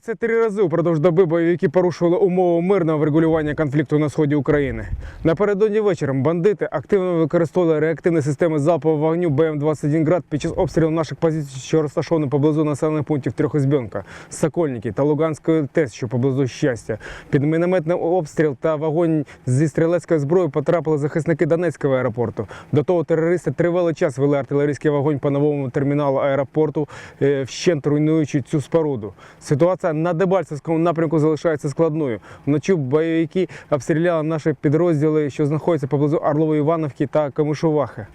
33 рази упродовж доби бойовики порушували умови мирного врегулювання конфлікту на сході України. Напередодні вечором бандити активно використовували реактивні системи залпового вогню БМ-21 «Град» під час обстрілу наших позицій, що розташовані поблизу населених пунктів Трьохізбьонка, Сокольники та Луганської ТЕС, що поблизу щастя. Під мінометний обстріл та вогонь зі стрілецької зброї потрапили захисники Донецького аеропорту. До того терористи тривалий час вели артилерійський вогонь по новому терміналу аеропорту, е, вщент руйнуючи цю споруду. Ситуація на Дебальцевському напрямку залишається складною. Вночі бойовики обстріляли наші підрозділи, що знаходяться поблизу Орлової Івановки та Камишувахи.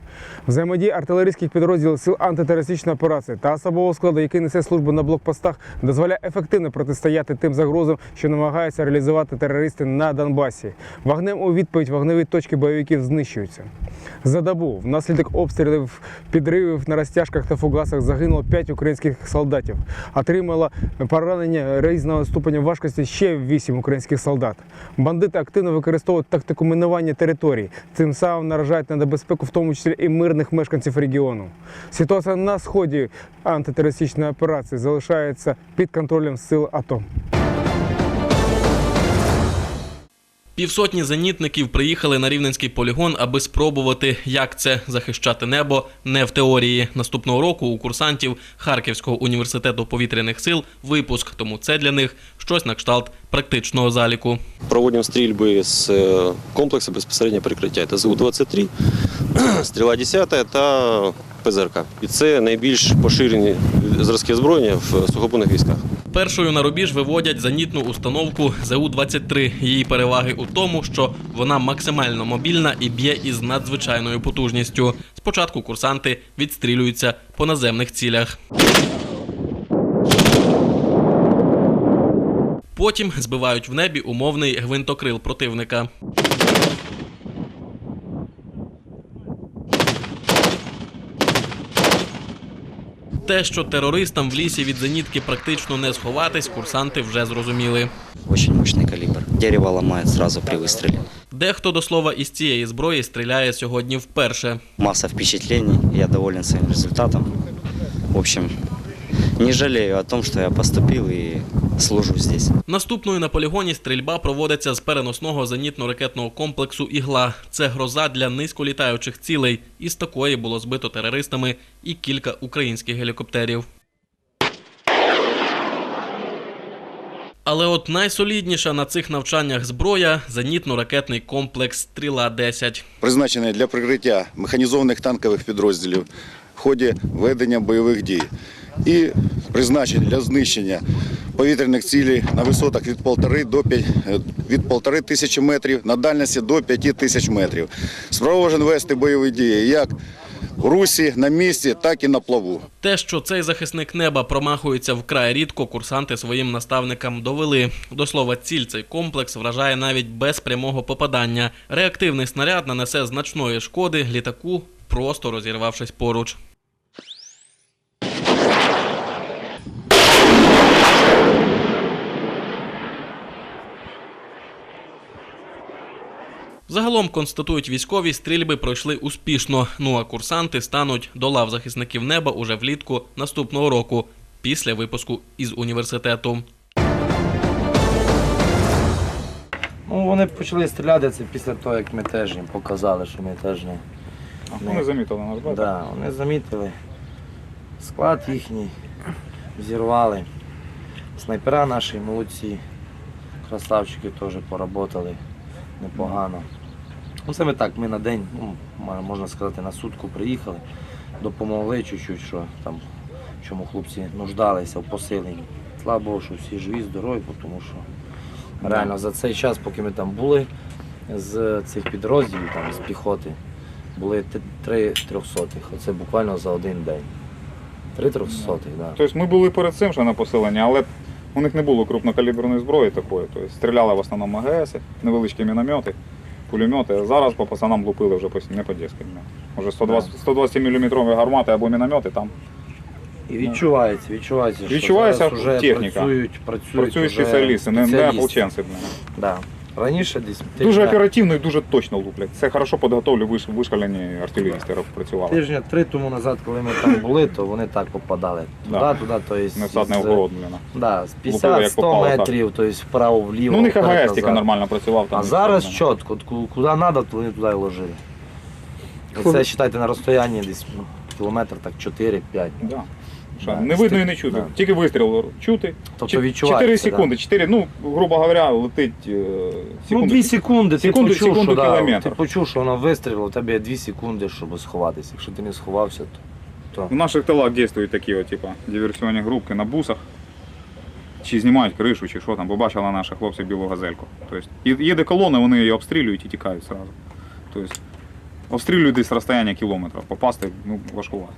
Взаємодія артилерійських підрозділів сил антитерористичної операції та особового складу, який несе службу на блокпостах, дозволяє ефективно протистояти тим загрозам, що намагаються реалізувати терористи на Донбасі. Вогнем у відповідь вогневі точки бойовиків знищуються. За добу внаслідок обстрілів, підривів на розтяжках та фугасах загинуло 5 українських солдатів. Отримало поранення різного ступеня важкості ще 8 українських солдат. Бандити активно використовують тактику мінування територій, тим самим наражають на небезпеку, в тому числі і мирних мешканців регіону. Ситуація на сході антитерористичної операції залишається під контролем сил АТО. Півсотні зенітників приїхали на рівненський полігон, аби спробувати, як це захищати небо не в теорії. Наступного року у курсантів Харківського університету повітряних сил випуск, тому це для них щось на кшталт практичного заліку. Проводимо стрільби з е, комплексу безпосередньо прикриття. Це ЗУ-23, стріла 10 та ПЗРК. І це найбільш поширені зразки озброєння в сухопутних військах. Першою на рубіж виводять зенітну установку ЗУ-23. Її переваги у тому, що вона максимально мобільна і б'є із надзвичайною потужністю. Спочатку курсанти відстрілюються по наземних цілях. Потім збивають в небі умовний гвинтокрил противника. Те, що терористам в лісі від зенітки практично не сховатись, курсанти вже зрозуміли. Очень мощний калібр. Дерево ламає одразу при вистрілі. Дехто до слова із цієї зброї стріляє сьогодні вперше. Маса впечатлень, Я доволен своїм результатом. В общем, не жалею о том, що я поступив и служу здесь. Наступною на полігоні стрільба проводиться з переносного зенітно-ракетного комплексу Ігла. Це гроза для низьколітаючих цілей. Із такої було збито терористами і кілька українських гелікоптерів. Але от найсолідніша на цих навчаннях зброя зенітно-ракетний комплекс Стріла 10 призначений для прикриття механізованих танкових підрозділів в ході ведення бойових дій і призначений для знищення повітряних цілей на висотах від 1,5 до 5, е, від 1,5 тисячі метрів, на дальності до 5 тисяч метрів. Спроможен вести бойові дії як в русі, на місці, так і на плаву. Те, що цей захисник неба промахується вкрай рідко, курсанти своїм наставникам довели. До слова, ціль цей комплекс вражає навіть без прямого попадання. Реактивний снаряд нанесе значної шкоди літаку, просто розірвавшись поруч. Загалом констатують військові, стрільби пройшли успішно. Ну а курсанти стануть до лав захисників неба уже влітку наступного року, після випуску із університету. Ну, вони почали стріляти це після того, як ми теж їм показали, що ми теж не. Вони замітили нас, Да, вони замітили. Склад їхній взірвали. Снайпера наші молодці. Красавчики теж поработали непогано. Ну, ми так, ми на день, ну, можна сказати, на сутку приїхали, допомогли чуть-чуть, що там, чому хлопці нуждалися в посиленні. Слава Богу, що всі живі, здорові, тому що реально за цей час, поки ми там були, з цих підрозділів, там, з піхоти, були три трьохсотих. Оце буквально за один день. Три трьохсотих, так. Тобто ми були перед цим ще на поселенні, але у них не було крупнокаліберної зброї такої. Тобто стріляли в основному АГС, невеличкі міномети, пулемети. Зараз по пацанам лупили вже не по дітським. Може 120, 120 мм гармати або міномети там. І відчувається, відчувається, що Відчувається зараз вже техніка. працюють, працюють, Працюють вже спеціалісти, не, не ополченці. Да. Раніше десь Дуже тижня- оперативно і дуже точно луплять. Це хорошо підготовлені, виш- вишколені артилерісти працювали. Тижня три тому назад, коли ми там були, то вони так попадали. Туди, Да. туди, то огородлено. Да, з Лупили, як 50-100 попало, так. метрів, то есть вправо, вліво. Ну, у них вперед, АГС тільки назад. нормально працював. там А зараз чітко, от ку- куди треба, то вони туди і ложили. І Це, вважайте, на розстоянні десь ну, кілометр так 4-5. Да. Що, Да, не видно і не чути. да. Тільки вистріл чути. Тобто відчувається. секунди, 4, ну, грубо говоря, летить е, Ну, 2 секунди, Секунду- ти почув, секунду що, да, кілометр. ти почув, що вона вистрілила, у тебе є 2 секунди, щоб сховатися. Якщо ти не сховався, то. В наших тилах дійствують такі, от, типа, диверсіонні групки на бусах. Чи знімають кришу, чи що там, побачила наша хлопці білу газельку. Тобто, і- їде колона, вони її обстрілюють і тікають одразу. Тобто, обстрілюють десь розстояння кілометра. Попасти ну, важкувато.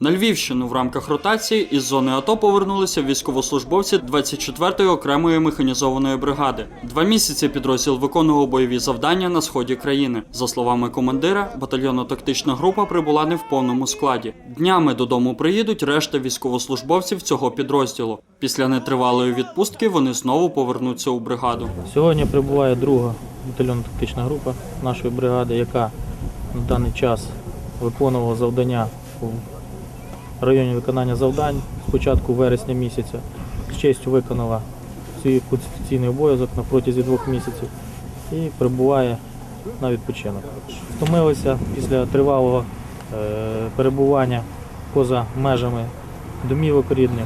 На Львівщину в рамках ротації із зони АТО повернулися військовослужбовці 24-ї окремої механізованої бригади. Два місяці підрозділ виконував бойові завдання на сході країни. За словами командира, батальйонно-тактична група прибула не в повному складі. Днями додому приїдуть решта військовослужбовців цього підрозділу. Після нетривалої відпустки вони знову повернуться у бригаду. Сьогодні прибуває друга батальйонно-тактична група нашої бригади, яка на даний час виконувала завдання у районі виконання завдань з початку вересня місяця. З честю виконала свій конституційний обов'язок на протязі двох місяців і прибуває на відпочинок. Втомилися після тривалого е, перебування поза межами домівок рідних,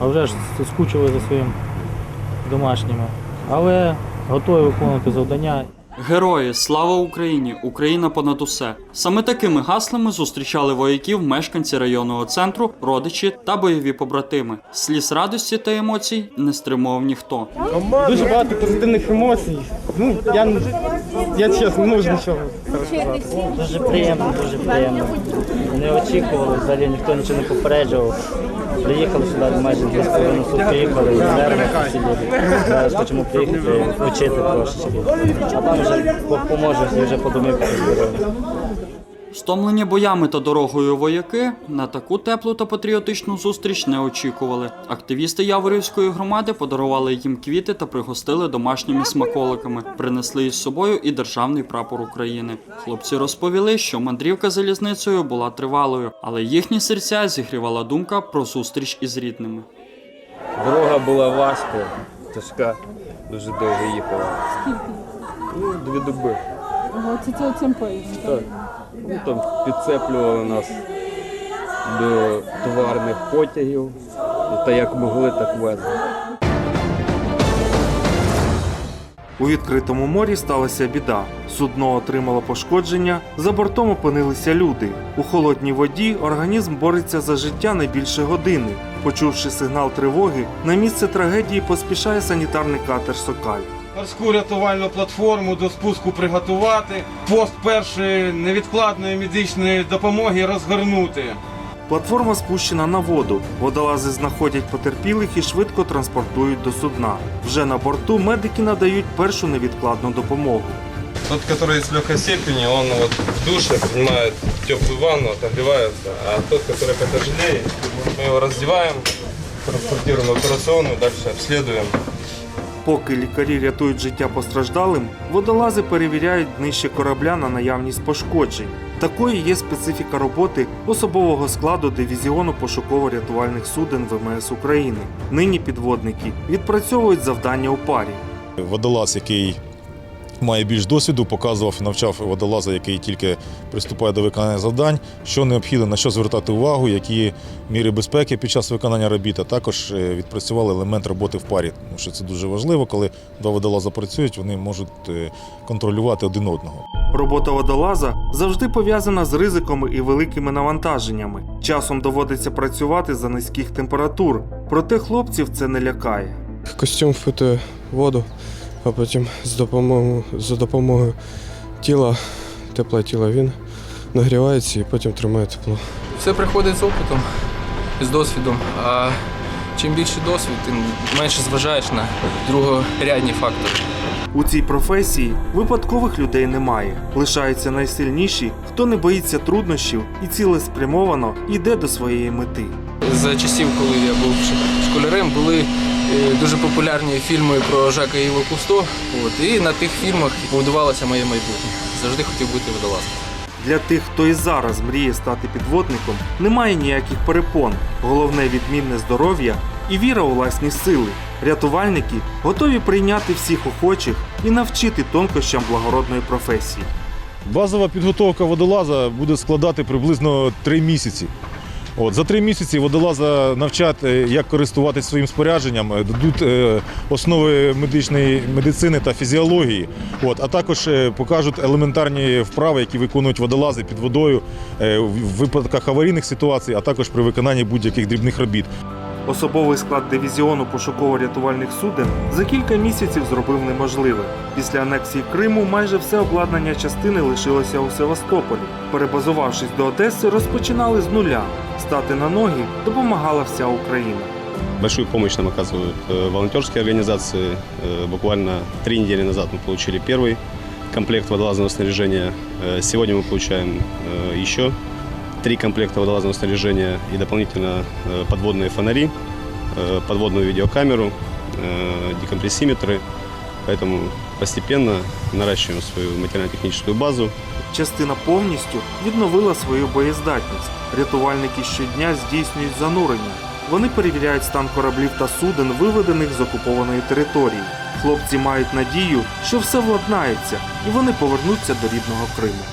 а вже ж скучили за своїм домашніми, але готові виконувати завдання. Герої, слава Україні! Україна понад усе. Саме такими гаслами зустрічали вояків мешканці районного центру, родичі та бойові побратими. Сліз радості та емоцій не стримував ніхто. Дуже багато позитивних емоцій. Ну, я, я чесно, не можу нічого. Дуже приємно, дуже приємно. Не очікували, взагалі ніхто нічого не попереджував. Приїхали сюди майже дві з половиною сутки їхали, нерви всі люди. Зараз хочемо приїхати, вчити трошечки. А там вже Бог поможе і вже по домівках зберемо. Стомлені боями та дорогою вояки на таку теплу та патріотичну зустріч не очікували. Активісти Яворівської громади подарували їм квіти та пригостили домашніми смаколиками. Принесли із собою і державний прапор України. Хлопці розповіли, що мандрівка залізницею була тривалою, але їхні серця зігрівала думка про зустріч із рідними. Дорога була важка, тяжка, дуже довго їхала. Ну, дві доби. Ага, це, цим поїздом. Так. Ну, там підцеплювали нас до товарних потягів. Та як могли, так везли. У відкритому морі сталася біда. Судно отримало пошкодження, за бортом опинилися люди. У холодній воді організм бореться за життя не більше години. Почувши сигнал тривоги, на місце трагедії поспішає санітарний катер Сокаль Морську рятувальну платформу до спуску приготувати, пост першої невідкладної медичної допомоги розгорнути. Платформа спущена на воду. Водолази знаходять потерпілих і швидко транспортують до судна. Вже на борту медики надають першу невідкладну допомогу. Тот, который с легкой степени, он вот в душе принимает теплую ванну, отогревается, а тот, который потяжелее, мы его раздеваем, транспортируем в операционную, дальше обследуем. Поки лікарі рятують життя постраждалим, водолази перевіряють днище корабля на наявність пошкоджень. Такою є специфіка роботи особового складу дивізіону пошуково-рятувальних суден ВМС України. Нині підводники відпрацьовують завдання у парі. Водолаз, який має більш досвіду, показував і навчав водолаза, який тільки приступає до виконання завдань, що необхідно, на що звертати увагу, які міри безпеки під час виконання робіт, а також е, відпрацювали елемент роботи в парі. Тому що це дуже важливо, коли два водолаза працюють, вони можуть е, контролювати один одного. Робота водолаза завжди пов'язана з ризиками і великими навантаженнями. Часом доводиться працювати за низьких температур, проте хлопців це не лякає. Костюм впитує воду, а потім з допомогою, за допомогою тіла, тепле тіла він нагрівається і потім тримає тепло. Все приходить з опитом, з досвідом. А чим більше досвід, тим менше зважаєш на другорядні фактори. У цій професії випадкових людей немає. Лишаються найсильніші, хто не боїться труднощів і цілеспрямовано йде до своєї мети. За часів, коли я був школярем, були е, дуже популярні фільми про Жака Іво Кусто. От, і на тих фільмах будувалося моє майбутнє. Завжди хотів бути водолазом. Для тих, хто і зараз мріє стати підводником, немає ніяких перепон. Головне відмінне здоров'я і віра у власні сили. Рятувальники готові прийняти всіх охочих і навчити тонкощам благородної професії. Базова підготовка водолаза буде складати приблизно 3 місяці. От, за три місяці водолаза навчать, е, як користуватися своїм спорядженням, е, дадуть е, основи медичної медицини та фізіології, от, а також покажуть елементарні вправи, які виконують водолази під водою в випадках аварійних ситуацій, а також при виконанні будь-яких дрібних робіт. Особовий склад дивізіону пошуково-рятувальних суден за кілька місяців зробив неможливе. Після анексії Криму майже все обладнання частини лишилося у Севастополі. Перебазувавшись до Одеси, розпочинали з нуля. Стати на ноги допомагала вся Україна. Большую помощь нам оказывают э, волонтерские организации. Э, Буквально три недели назад мы получили первый комплект водолазного снаряжения. Э, Сегодня мы получаем э, еще три комплекта водолазного снаряжения и дополнительно э, подводные фонари, э, подводную видеокамеру, э, декомпрессиметры. Поэтому постепенно наращиваем свою материально-техническую базу. Частина повністю відновила свою боєздатність. Рятувальники щодня здійснюють занурення. Вони перевіряють стан кораблів та суден, виведених з окупованої території. Хлопці мають надію, що все владнається, і вони повернуться до рідного Криму.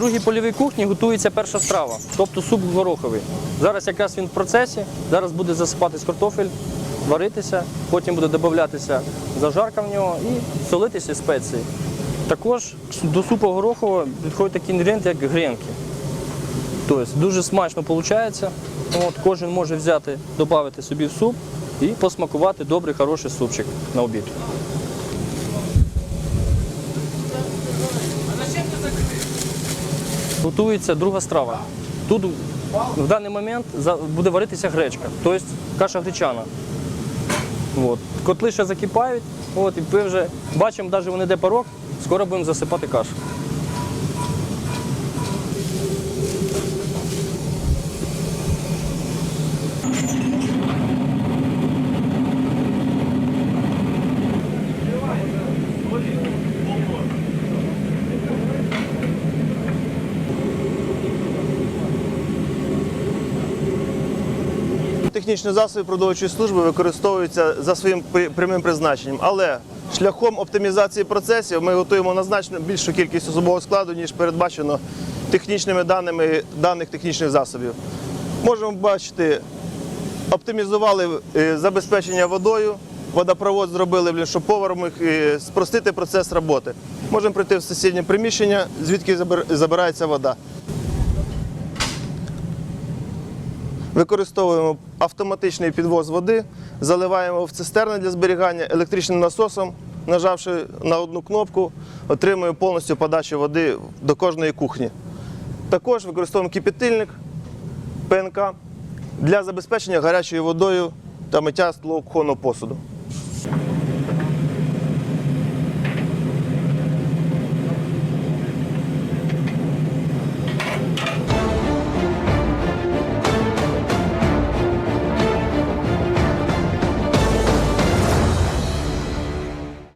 Другій польовій кухні готується перша страва, тобто суп гороховий. Зараз якраз він в процесі, зараз буде засипатись картофель, варитися, потім буде додатися зажарка в нього і солитися спеції. Також до супу горохового підходять такі інгредієнти, як гренки. Тобто дуже смачно виходить. От, кожен може взяти, додати собі в суп і посмакувати добрий, хороший супчик на обід. Готується друга страва. Тут в даний момент буде варитися гречка, тобто каша гречана. От. Котли ще закипають, от, і ми вже бачимо, навіть вони де порог, скоро будемо засипати кашу. Технічні засоби продовольчої служби використовуються за своїм прямим призначенням, але шляхом оптимізації процесів ми готуємо на значно більшу кількість особового складу, ніж передбачено технічними даними даних технічних засобів. Можемо бачити, оптимізували е, забезпечення водою, водопровод зробили, щоб повар міг е, спростити процес роботи. Можемо прийти в сусіднє приміщення, звідки забирається вода. Використовуємо автоматичний підвоз води, заливаємо в цистерни для зберігання електричним насосом, нажавши на одну кнопку, отримуємо повністю подачу води до кожної кухні. Також використовуємо кипятильник ПНК для забезпечення гарячою водою та миття кухонного посуду.